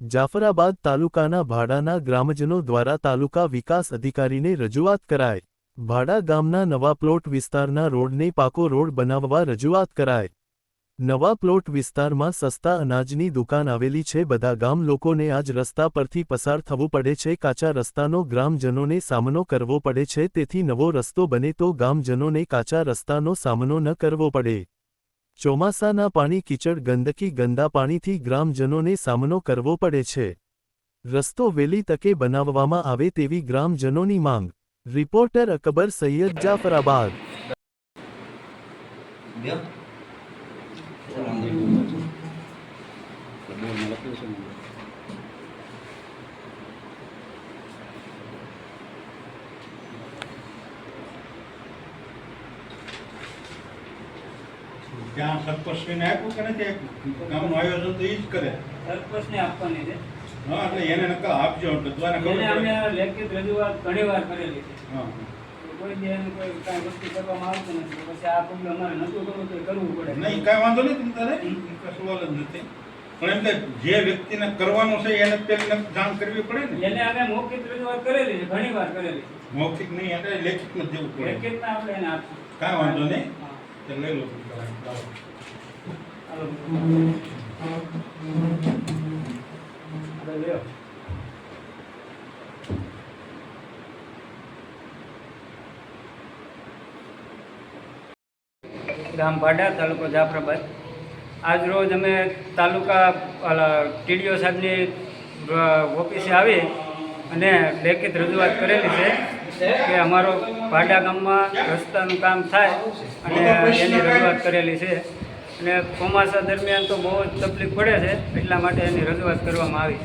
જાફરાબાદ તાલુકાના ભાડાના ગ્રામજનો દ્વારા તાલુકા વિકાસ અધિકારીને રજૂઆત કરાય ભાડા ગામના નવા પ્લોટ વિસ્તારના રોડને પાકો રોડ બનાવવા રજૂઆત કરાય નવા પ્લોટ વિસ્તારમાં સસ્તા અનાજની દુકાન આવેલી છે. બધા ગામ લોકોને આજ રસ્તા પરથી પસાર થવું પડે છે. કાચા રસ્તાનો ગ્રામજનોને સામનો કરવો પડે છે. તેથી નવો રસ્તો બને તો ગામજનોને કાચા રસ્તાનો સામનો ન કરવો પડે. ચોમાસાના પાણી કીચડ ગંદકી ગંદા પાણીથી ગ્રામજનોને સામનો કરવો પડે છે. રસ્તો વેલી તકે બનાવવામાં આવે તેવી ગ્રામજનોની માંગ. રિપોર્ટર અકબર સૈયદ જાફરાબાદ. બ્યો ત્યાં સરપંચશ્રીને આપ્યું કે નથી આપ્યું? ગામનું આયોજન તો એ જ કરે. સરપંચને આપવાની છે. હા એટલે એને નકલ આપજો એટલે દ્વારા ખબર અમે લેખિત રજૂઆત ઘણી વાર કરેલી છે. હા. કોઈ કોઈ કાંઈ વસ્તુ કરવામાં આવતું નથી. પછી આ પગલું અમારે નતું કરવું તો કરવું પડે. નહીં કાંઈ વાંધો નહીં તમે તારે? સવાલ જ નથી. પણ એમ કે જે વ્યક્તિને કરવાનું છે એને પેલી જાણ કરવી પડે ને? એને અમે મૌખિક રજૂઆત કરેલી છે ઘણી વાર કરેલી મૌખિક નહીં એટલે લેખિતમાં જ દેવું પડે. લેખિતમાં આપણે એને આપશું. કાંઈ વાંધો નહીં. હા. તો લઈ. ગામ ભાડા તાલુકો જાફરાબાદ આજરોજ અમે તાલુકા ટીડીઓ સાહેબની ઓફિસે આવી અને લેખિત રજૂઆત કરેલી છે કે અમારો ભાડા ગામમાં રસ્તાનું કામ થાય અને એની રજૂઆત કરેલી છે. અને ચોમાસા દરમિયાન તો બહુ જ તકલીફ પડે છે, એટલા માટે એની રજૂઆત કરવામાં આવી